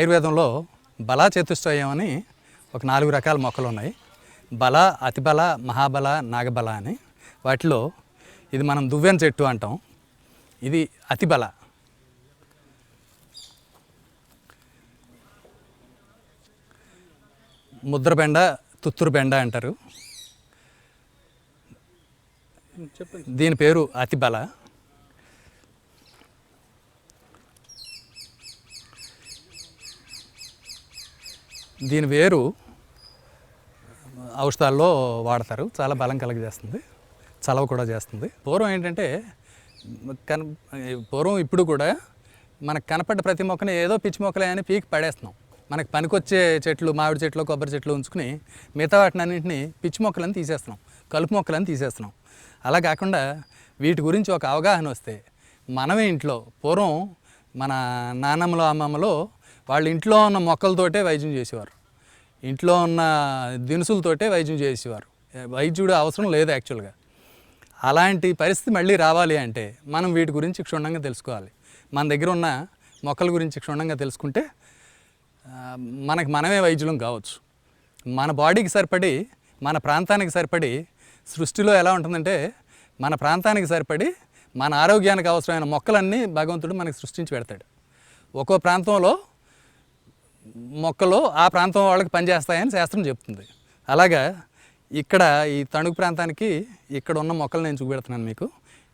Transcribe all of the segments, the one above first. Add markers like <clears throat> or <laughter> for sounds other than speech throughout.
ఆయుర్వేదంలో బలా చతుష్టయం అని ఒక నాలుగు రకాల మొక్కలు ఉన్నాయి. బల అతిబల మహాబల నాగబల అని. వాటిలో ఇది మనం దువ్వెన చెట్టు అంటాం. ఇది అతిబల. ముద్ర బెండ తుత్తూరు బెండ అంటారు దీని పేరు అతిబల. దీని వేరు ఔషధాల్లో వాడతారు. చాలా బలం కలగజేస్తుంది. చలవ కూడా చేస్తుంది. పూర్వం ఏంటంటే కన పూర్వం ఇప్పుడు కూడా మనకు కనపడ్డ ప్రతి మొక్కని ఏదో పిచ్చి మొక్కలే అని పీకి పడేస్తున్నాం. మనకు పనికొచ్చే చెట్లు మామిడి చెట్లు కొబ్బరి చెట్లు ఉంచుకుని మిగతా వాటిని అన్నింటినీ పిచ్చి మొక్కలని తీసేస్తున్నాం. కలుపు మొక్కలని తీసేస్తున్నాం. అలా కాకుండా వీటి గురించి ఒక అవగాహన వస్తే మనమే ఇంట్లో పూర్వం మన నాన్నమ్మలో అమ్మమ్మలో వాళ్ళ ఇంట్లో ఉన్న మొక్కలతోటే వైద్యం చేసేవారు. ఇంట్లో ఉన్న దినుసులతోటే వైద్యం చేసేవారు. వైద్యుడు అవసరం లేదు యాక్చువల్గా. అలాంటి పరిస్థితి మళ్ళీ రావాలి అంటే మనం వీటి గురించి క్షుణ్ణంగా తెలుసుకోవాలి. మన దగ్గర ఉన్న మొక్కల గురించి క్షుణ్ణంగా తెలుసుకుంటే మనకు మనమే వైద్యులం కావచ్చు. మన బాడీకి సరిపడి మన ప్రాంతానికి సరిపడి సృష్టిలో ఎలా ఉంటుందంటే మన ప్రాంతానికి సరిపడి మన ఆరోగ్యానికి అవసరమైన మొక్కలన్నీ భగవంతుడు మనకి సృష్టించి పెడతాడు. ఒక్కో ప్రాంతంలో మొక్కలు ఆ ప్రాంతం వాళ్ళకి పనిచేస్తాయని శాస్త్రం చెప్తుంది. అలాగా ఇక్కడ ఈ తణుకు ప్రాంతానికి ఇక్కడ ఉన్న మొక్కలు నేను చూపెడుతున్నాను మీకు.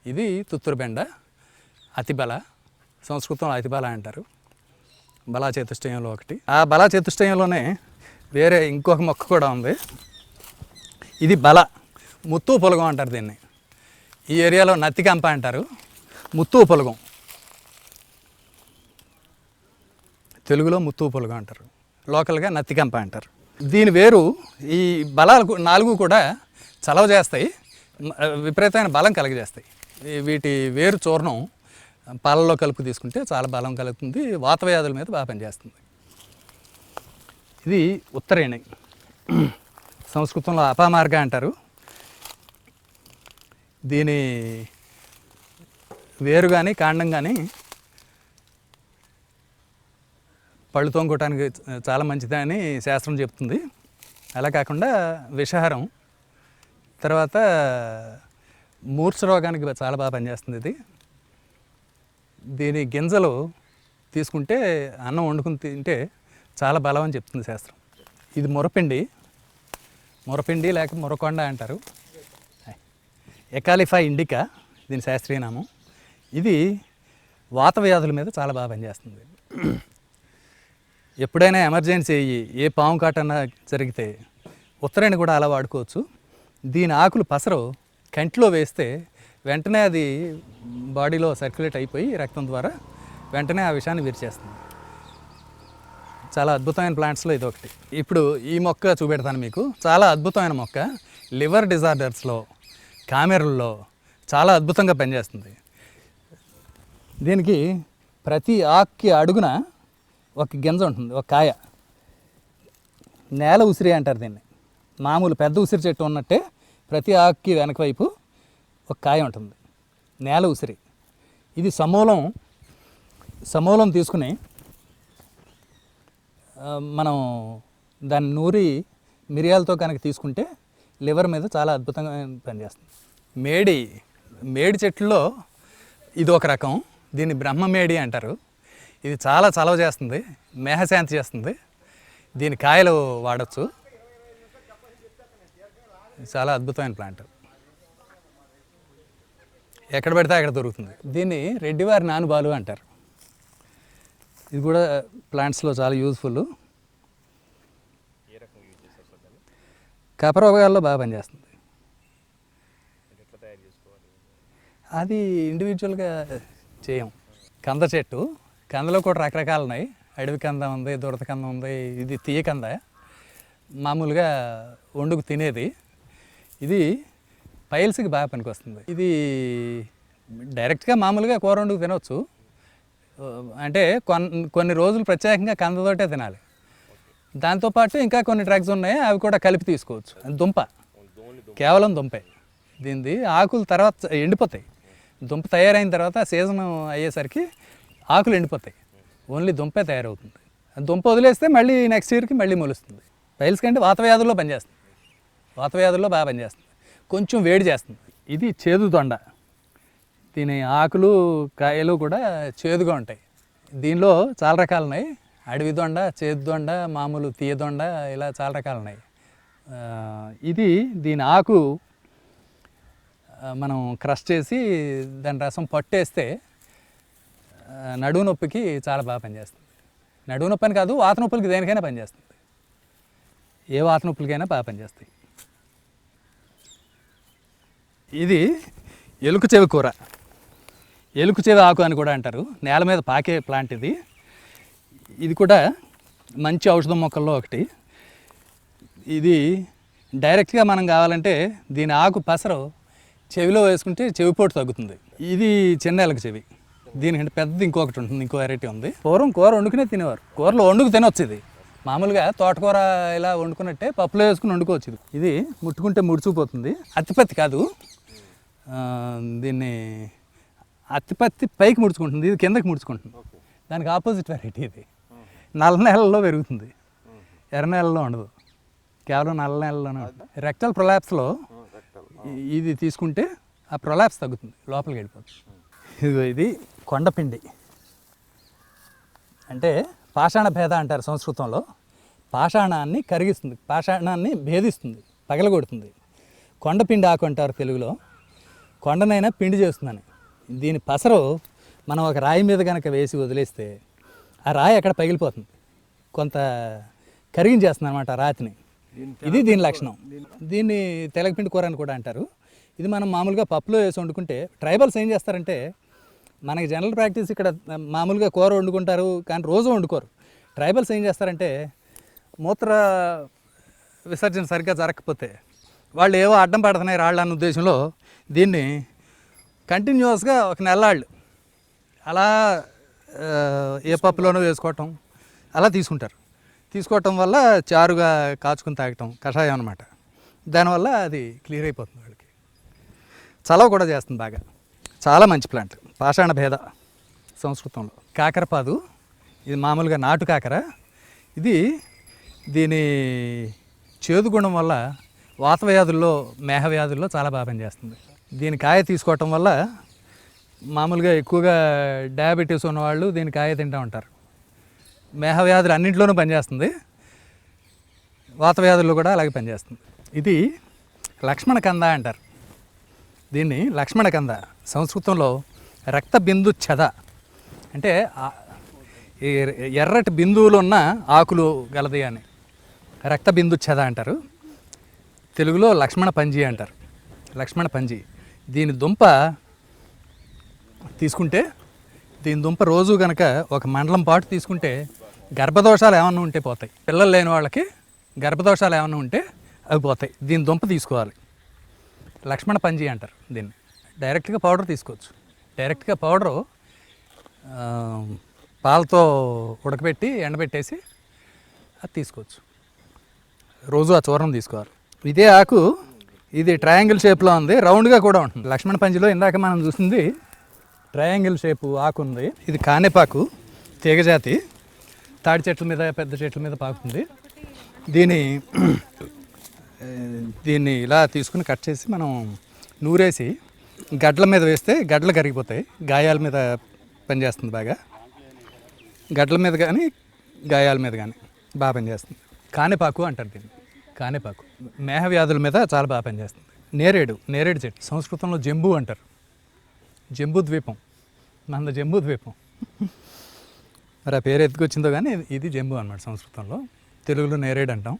ఇది తుత్తూరు బెండ అతిబల సంస్కృతంలో అతిబల అంటారు. బలా చతుష్టయంలో ఒకటి. ఆ బలా చతుష్టయంలోనే వేరే ఇంకొక మొక్క కూడా ఉంది. ఇది బల ముత్తు పొలగం అంటారు దీన్ని. ఈ ఏరియాలో నత్తికంప అంటారు. ముత్తు పొలగం తెలుగులో ముత్తు అంటారు. లోకల్గా నత్తికంప అంటారు. దీని వేరు ఈ బలాలు నాలుగు కూడా చలవ చేస్తాయి. విపరీతమైన బలం కలగజేస్తాయి. వీటి వేరు చూర్ణం పాలల్లో కలుపు తీసుకుంటే చాలా బలం కలుగుతుంది. వాత వ్యాధుల మీద బాగా పనిచేస్తుంది. ఇది ఉత్తరేణి. సంస్కృతంలో అపామార్గ అంటారు. దీని వేరు కానీ కాండం కానీ పళ్ళు తోముకోవటానికి చాలా మంచిదని శాస్త్రం చెప్తుంది. అలా కాకుండా విషహారం తర్వాత మూర్ఛ రోగానికి చాలా బాగా పనిచేస్తుంది ఇది. దీని గింజలు తీసుకుంటే అన్నం వండుకుని తింటే చాలా బలం అని చెప్తుంది శాస్త్రం. ఇది మురపిండి మురపిండి లేక మురకొండ అంటారు. ఎకాలిఫా ఇండికా దీని శాస్త్రీయ నామం. ఇది వాత వ్యాధుల మీద చాలా బాగా పనిచేస్తుంది. ఎప్పుడైనా ఎమర్జెన్సీ అయ్యి ఏ పాము కాటన్నా జరిగితే ఉత్తరాయణ కూడా అలా వాడుకోవచ్చు. దీని ఆకులు పసరు కంటిలో వేస్తే వెంటనే అది బాడీలో సర్క్యులేట్ అయిపోయి రక్తం ద్వారా వెంటనే ఆ విషయాన్ని విరిచేస్తుంది చాలా అద్భుతమైన ప్లాంట్స్లో ఇది ఒకటి. ఇప్పుడు ఈ మొక్క చూపెడతాను మీకు. చాలా అద్భుతమైన మొక్క. లివర్ డిజార్డర్స్లో కామెరల్లో చాలా అద్భుతంగా పనిచేస్తుంది. దీనికి ప్రతి ఆకుకి అడుగున ఒక గింజ ఉంటుంది ఒక కాయ. నేల ఉసిరి అంటారు దీన్ని. మామూలు పెద్ద ఉసిరి చెట్టు ఉన్నట్టే ప్రతి ఆకుకి వెనక వైపు ఒక కాయ ఉంటుంది. నేల ఉసిరి. ఇది సమూలం సమూలం తీసుకుని మనం దాన్ని నూరి మిరియాలతో కనుక తీసుకుంటే లివర్ మీద చాలా అద్భుతంగా పనిచేస్తుంది. మేడి మేడి చెట్లలో ఇది ఒక రకం. దీన్ని బ్రహ్మమేడి అంటారు. ఇది చాలా చలవ చేస్తుంది మేహశాంతి చేస్తుంది. దీని కాయలు వాడచ్చు. చాలా అద్భుతమైన ప్లాంట్. ఎక్కడ పెడితే అక్కడ దొరుకుతుంది. దీన్ని రెడ్డివారి నానుబాలు అంటారు. ఇది కూడా ప్లాంట్స్లో చాలా యూజ్ఫుల్. కపరోగాల్లో బాగా పనిచేస్తుంది. అది ఇండివిజువల్గా చేయం. కంద చెట్టు. కందలో కూడా రకరకాలు ఉన్నాయి. అడవి కంద ఉంది దురద కంద ఉంది ఇది తీయ కంద. మామూలుగా వండుకు తినేది. ఇది పైల్స్కి బాగా పనికొస్తుంది. ఇది డైరెక్ట్గా మామూలుగా కూర వండుకు తినవచ్చు అంటే కొన్ని కొన్ని రోజులు ప్రత్యేకంగా కందతోటే తినాలి. దాంతోపాటు ఇంకా కొన్ని డ్రగ్స్ ఉన్నాయి అవి కూడా కలిపి తీసుకోవచ్చు. దుంప. కేవలం దుంపే. దీనిది ఆకులు తర్వాత ఎండిపోతాయి. దుంప తయారైన తర్వాత సీజన్ అయ్యేసరికి ఆకులు ఎండిపోతాయి. ఓన్లీ దుంపే తయారవుతుంది. దుంప వదిలేస్తే మళ్ళీ నెక్స్ట్ ఇయర్కి మళ్ళీ మొలుస్తుంది. పైల్స్ కంటే వాతవ్యాధుల్లో పనిచేస్తుంది. వాత వ్యాధుల్లో బాగా పనిచేస్తుంది. కొంచెం వేడి చేస్తుంది. ఇది చేదు దొండ. దీని ఆకులు కాయలు కూడా చేదుగా ఉంటాయి. దీనిలో చాలా రకాలు ఉన్నాయి అడవి దొండ చేదు దొండ మామూలు తీయ దొండ ఇలా చాలా రకాలు ఉన్నాయి ఇది దీని ఆకు మనం క్రష్ చేసి దాని రసం పట్టేస్తే నడువు నొప్పికి చాలా బాగా పనిచేస్తుంది. నడువు నొప్పి అని కాదు వాత నొప్పులకి దేనికైనా పనిచేస్తుంది. ఏ వాత నొప్పులకైనా బాగా పనిచేస్తాయి. ఇది ఎలుక చెవి కూర. ఎలుక చెవి ఆకు అని కూడా అంటారు. నేల మీద పాకే ప్లాంట్ ఇది. ఇది కూడా మంచి ఔషధం మొక్కల్లో ఒకటి. ఇది డైరెక్ట్గా మనం కావాలంటే దీని ఆకు పసరు చెవిలో వేసుకుంటే చెవిపోటు తగ్గుతుంది. ఇది చిన్న ఎలక చెవి. దీనికంటే పెద్దది ఇంకొకటి ఉంటుంది ఇంకో వెరైటీ ఉంది. పూర్వం కూర వండుకునే తినేవారు. కూరలో వండుకు తినొచ్చు ఇది. మామూలుగా తోటకూర ఇలా వండుకున్నట్టే పప్పులో వేసుకుని వండుకోవచ్చు ఇది. ఇది ముట్టుకుంటే ముడుచుకుపోతుంది. అతిపత్తి కాదు. దీన్ని అతిపత్తి పైకి ముడుచుకుంటుంది ఇది కిందకి ముడుచుకుంటుంది. దానికి ఆపోజిట్ వెరైటీ ఇది. నల్ల నెలల్లో పెరుగుతుంది. ఎర్ర నెలలో ఉండదు. కేవలం నల్ల నెలలోనే ఉంటుంది. రెక్టల్ ప్రొలాప్స్లో ఇది తీసుకుంటే ఆ ప్రొలాప్స్ తగ్గుతుంది. లోపలికి వెళ్ళిపోతుంది. ఇదిగో ఇది కొండపిండి. అంటే పాషాణ భేద అంటారు సంస్కృతంలో. పాషాణాన్ని కరిగిస్తుంది పాషాణాన్ని భేదిస్తుంది పగలగొడుతుంది. కొండపిండి ఆకు అంటారు తెలుగులో. కొండనైనా పిండి చేస్తుందని. దీని పసరు మనం ఒక రాయి మీద కనుక వేసి వదిలేస్తే ఆ రాయి అక్కడ పగిలిపోతుంది. కొంత కరిగించేస్తుంది అనమాట ఆ రాతిని. ఇది దీని లక్షణం. దీన్ని తెలగపిండి కూర అని కూడా అంటారు. ఇది మనం మామూలుగా పప్పులో వేసి వండుకుంటే ట్రైబల్స్ ఏం చేస్తారంటే మనకి జనరల్ ప్రాక్టీస్ ఇక్కడ మామూలుగా కూర వండుకుంటారు కానీ రోజు వండుకోరు. ట్రైబల్స్ ఏం చేస్తారంటే మూత్ర విసర్జన సరిగ్గా జరగకపోతే వాళ్ళు ఏవో అడ్డం పడుతున్నాయి రాళ్ళు అన్న ఉద్దేశంలో దీన్ని కంటిన్యూస్గా ఒక నెలాళ్ళు అలా ఏ పప్పులోనో వేసుకోవటం అలా తీసుకుంటారు. తీసుకోవటం వల్ల చారుగా కాచుకుని తాగటం కషాయం అనమాట దానివల్ల అది క్లియర్ అయిపోతుంది వాళ్ళకి. చలవ కూడా చేస్తుంది బాగా. చాలా మంచి ప్లాంట్ పాషాణ భేద సంస్కృతంలో. కాకరపాదు ఇది మామూలుగా నాటు కాకర. ఇది దీని చేదు గుణం వల్ల వాత వ్యాధుల్లో మేహ వ్యాధుల్లో చాలా బాగా పనిచేస్తుంది. దీని కాయ తీసుకోవటం వల్ల మామూలుగా ఎక్కువగా డయాబెటీస్ ఉన్నవాళ్ళు దీని కాయ తింటూ ఉంటారు. మేహ వ్యాధులు అన్నింటిలోనూ పనిచేస్తుంది. వాత వ్యాధుల్లో కూడా అలాగే పనిచేస్తుంది. ఇది లక్ష్మణ కంద అంటారు. దీన్ని లక్ష్మణ కంద సంస్కృతంలో రక్త బిందు చెద అంటే ఎర్రటి బిందువులు ఉన్న ఆకులు గలది అని. రక్త బిందు చెద అంటారు. తెలుగులో లక్ష్మణ పంజి అంటారు. లక్ష్మణ పంజి. దీని దుంప తీసుకుంటే దీని దుంప రోజు కనుక ఒక మండలం పాటు తీసుకుంటే గర్భదోషాలు ఏమన్నా ఉంటే పోతాయి. పిల్లలు లేని వాళ్ళకి గర్భదోషాలు ఏమన్నా ఉంటే అవి పోతాయి. దీని దుంప తీసుకోవాలి. లక్ష్మణ పంజి అంటారు దీన్ని. డైరెక్ట్గా పౌడర్ తీసుకోవచ్చు. డైరెక్ట్గా పౌడరు పాలతో ఉడకబెట్టి ఎండబెట్టేసి అది తీసుకోవచ్చు. రోజు ఆ చూర్ణం తీసుకోవాలి. ఇదే ఆకు ఇది ట్రయాంగిల్ షేప్లో ఉంది రౌండ్గా కూడా ఉంటుంది. లక్ష్మణ పంజిలో ఇందాక మనం చూసింది ట్రయాంగిల్ షేపు ఆకు ఉంది. ఇది కానేపాకు తీగజాతి తాడి చెట్ల మీద పెద్ద చెట్ల మీద పాకుతుంది. దీని <clears throat> దీన్ని ఇలా తీసుకుని కట్ చేసి మనం నూరేసి గడ్ల మీద వేస్తే గడ్డలు కరిగిపోతాయి. గాయాల మీద పనిచేస్తుంది బాగా. గడ్ల మీద కానీ గాయాల మీద కానీ బాగా పనిచేస్తుంది. కానేపాకు అంటారు దీన్ని. కానేపాకు మేహ వ్యాధుల మీద చాలా బాగా పనిచేస్తుంది. నేరేడు నేరేడు చెట్టు. సంస్కృతంలో జంబు అంటారు. జంబూ ద్వీపం. నంద జంబూ ద్వీపం. మరి ఆ పేరు ఎత్తుకొచ్చిందో కానీ ఇది- జంబు అన్నమాట సంస్కృతంలో. తెలుగులో నేరేడు అంటాం.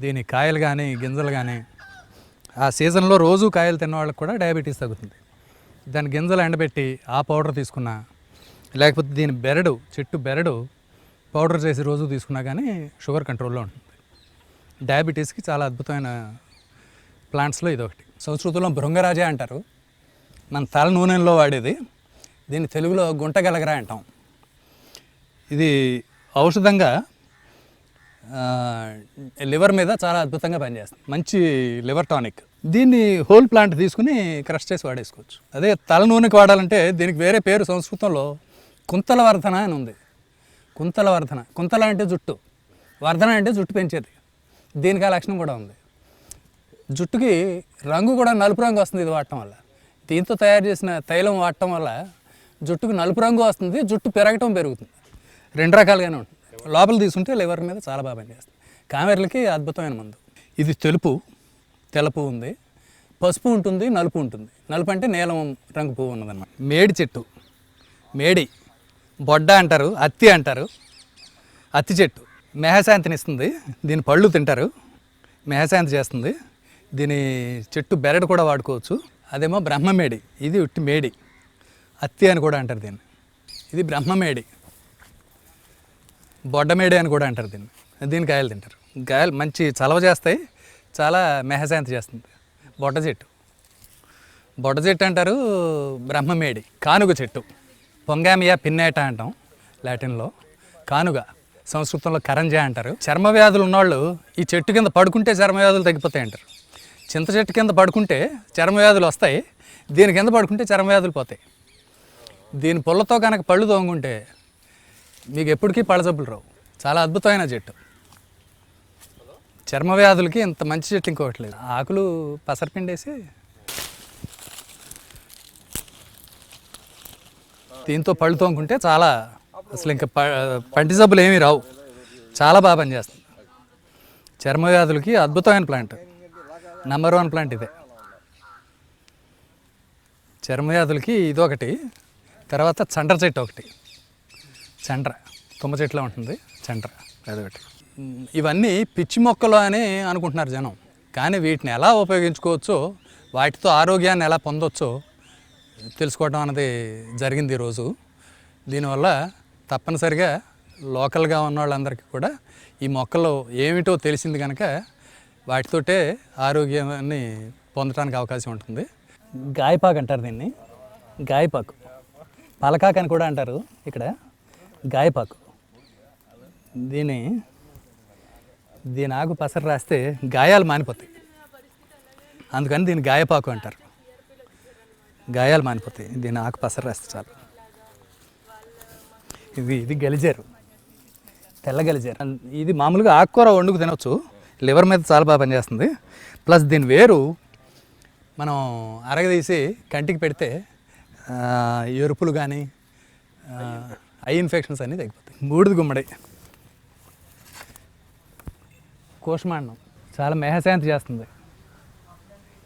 దీని కాయలు కానీ గింజలు కానీ ఆ సీజన్లో రోజు కాయలు తిన్న వాళ్ళకి కూడా డయాబెటీస్ తగ్గుతుంది. దాని గింజలు ఎండబెట్టి ఆ పౌడర్ తీసుకున్నా లేకపోతే దీని బెరడు చెట్టు బెరడు పౌడర్ చేసి రోజు తీసుకున్నా కానీ షుగర్ కంట్రోల్లో ఉంటుంది. డయాబెటీస్కి చాలా అద్భుతమైన ప్లాంట్స్లో ఇది ఒకటి సంస్కృతంలో భృంగరాజే అంటారు. మన తల నూనెలో వాడేది. దీన్ని తెలుగులో గుంటగలగరా అంటాం. ఇది ఔషధంగా లివర్ మీద చాలా అద్భుతంగా పనిచేస్తుంది. మంచి లివర్ టానిక్. దీన్ని హోల్ ప్లాంట్ తీసుకుని క్రష్ చేసి వాడేసుకోవచ్చు. అదే తల నూనెకి వాడాలంటే దీనికి వేరే పేరు సంస్కృతంలో కుంతల వర్ధన అని ఉంది. కుంతల వర్ధన కుంతల అంటే జుట్టు. వర్ధన అంటే జుట్టు పెంచేది. దీనికి ఆ లక్షణం కూడా ఉంది. జుట్టుకి రంగు కూడా నలుపు రంగు వస్తుంది ఇది వాడటం వల్ల. దీంతో తయారు చేసిన తైలం వాడటం వల్ల జుట్టుకు నలుపు రంగు వస్తుంది జుట్టు పెరగటం పెరుగుతుంది. రెండు రకాలుగానే ఉంటుంది. లోపల తీసుకుంటే లివర్ మీద చాలా బాగా పనిచేస్తుంది. కామెర్లకి అద్భుతమైన మందు. ఇది తెలుపు తెలపు ఉంది. పసుపు ఉంటుంది నలుపు ఉంటుంది. నలుపు అంటే నీలం రంగు పువ్వు ఉన్నదన్నమాట. మేడి చెట్టు. మేడి. బొడ్డ అంటారు అత్తి అంటారు. అత్తి చెట్టు. మేహశాంతిని ఇస్తుంది. దీని పళ్ళు తింటారు. మేహశాంతి చేస్తుంది. దీని చెట్టు బెరడు కూడా వాడుకోవచ్చు. అదేమో బ్రహ్మమేడి. ఇది ఉట్టి మేడి. అత్తి అని కూడా అంటారు దీన్ని. ఇది బ్రహ్మమేడి. బొడ్డమేడి అని కూడా అంటారు దీన్ని. దీని కాయలు తింటారు. కాయలు మంచి చలవ చేస్తాయి చాలా మెహశాంతి చేస్తుంది. బొడ్డ చెట్టు. బొడ్డ చెట్టు అంటారు బ్రహ్మమేడి కానుగ చెట్టు. పొంగామియా పిన్నేట అంటాం లాటిన్లో. కానుగ సంస్కృతంలో కరంజా అంటారు. చర్మ వ్యాధులు ఉన్నవాళ్ళు ఈ చెట్టు కింద పడుకుంటే చర్మ వ్యాధులు తగ్గిపోతాయి అంటారు. చింత చెట్టు కింద పడుకుంటే చర్మ వ్యాధులు వస్తాయి దీని కింద పడుకుంటే చర్మ వ్యాధులు పోతాయి. దీని పుల్లతో కనుక పళ్ళు తోముకుంటే మీకు ఎప్పటికీ పళ్ళజబ్బులు రావు. చాలా అద్భుతమైన చెట్టు. చర్మ వ్యాధులకి ఇంత మంచి చెట్టు ఇంకొకటి లేదు. ఆకులు పసరపిండేసి దీంతో పళ్ళు తోముకుంటే చాలా అసలు ఇంకా ప పంటి జబ్బులు ఏమీ రావు. చాలా బాగా పనిచేస్తుంది. చర్మ వ్యాధులకి అద్భుతమైన ప్లాంట్. నెంబర్ వన్ ప్లాంట్ ఇదే. చర్మ వ్యాధులకి ఇదొకటి. తర్వాత చండ్ర చెట్టు ఒకటి. చండ్ర. తుమ్మ చెట్లో ఉంటుంది చండ్ర. అదొకటి. ఇవన్నీ పిచ్చి మొక్కలు అని అనుకుంటున్నారు జనం. కానీ వీటిని ఎలా ఉపయోగించుకోవచ్చో వాటితో ఆరోగ్యాన్ని ఎలా పొందొచ్చో తెలుసుకోవడం అనేది జరిగింది ఈరోజు. దీనివల్ల తప్పనిసరిగా లోకల్గా ఉన్న వాళ్ళందరికీ కూడా ఈ మొక్కలు ఏమిటో తెలిసింది కనుక వాటితోటే ఆరోగ్యాన్ని పొందడానికి అవకాశం ఉంటుంది. గాయపాకు అంటారు దీన్ని. గాయపాకు. పలకాకు అని కూడా అంటారు ఇక్కడ. గాయపాకు. దీని దీని ఆకు పసరు రాస్తే గాయాలు మానిపోతాయి. అందుకని దీన్ని గాయపాకు అంటారు. గాయాలు మానిపోతాయి. దీని ఆకు పసరు రాస్తే చాలు. ఇది ఇది గలిజారు. తెల్ల గలిజారు. ఇది మామూలుగా ఆకుకూర వండుకు తినవచ్చు లివర్ మీద చాలా బాగా పనిచేస్తుంది. ప్లస్ దీని వేరు మనం అరగదీసి కంటికి పెడితే ఎరుపులు కానీ ఐ ఇన్ఫెక్షన్స్ అన్నీ తగ్గిపోతాయి. బూడిద గుమ్మడి. కోశమాండం చాలా మేహశాంతి చేస్తుంది.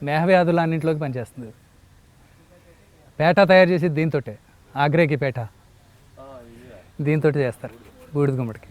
మేహ వ్యాధులు అన్నింటిలోకి పనిచేస్తుంది. పేట తయారు చేసి దీంతోటే. ఆగ్రేకి పేట. దీంతో చేస్తారు బూడిద గుమ్మడికి.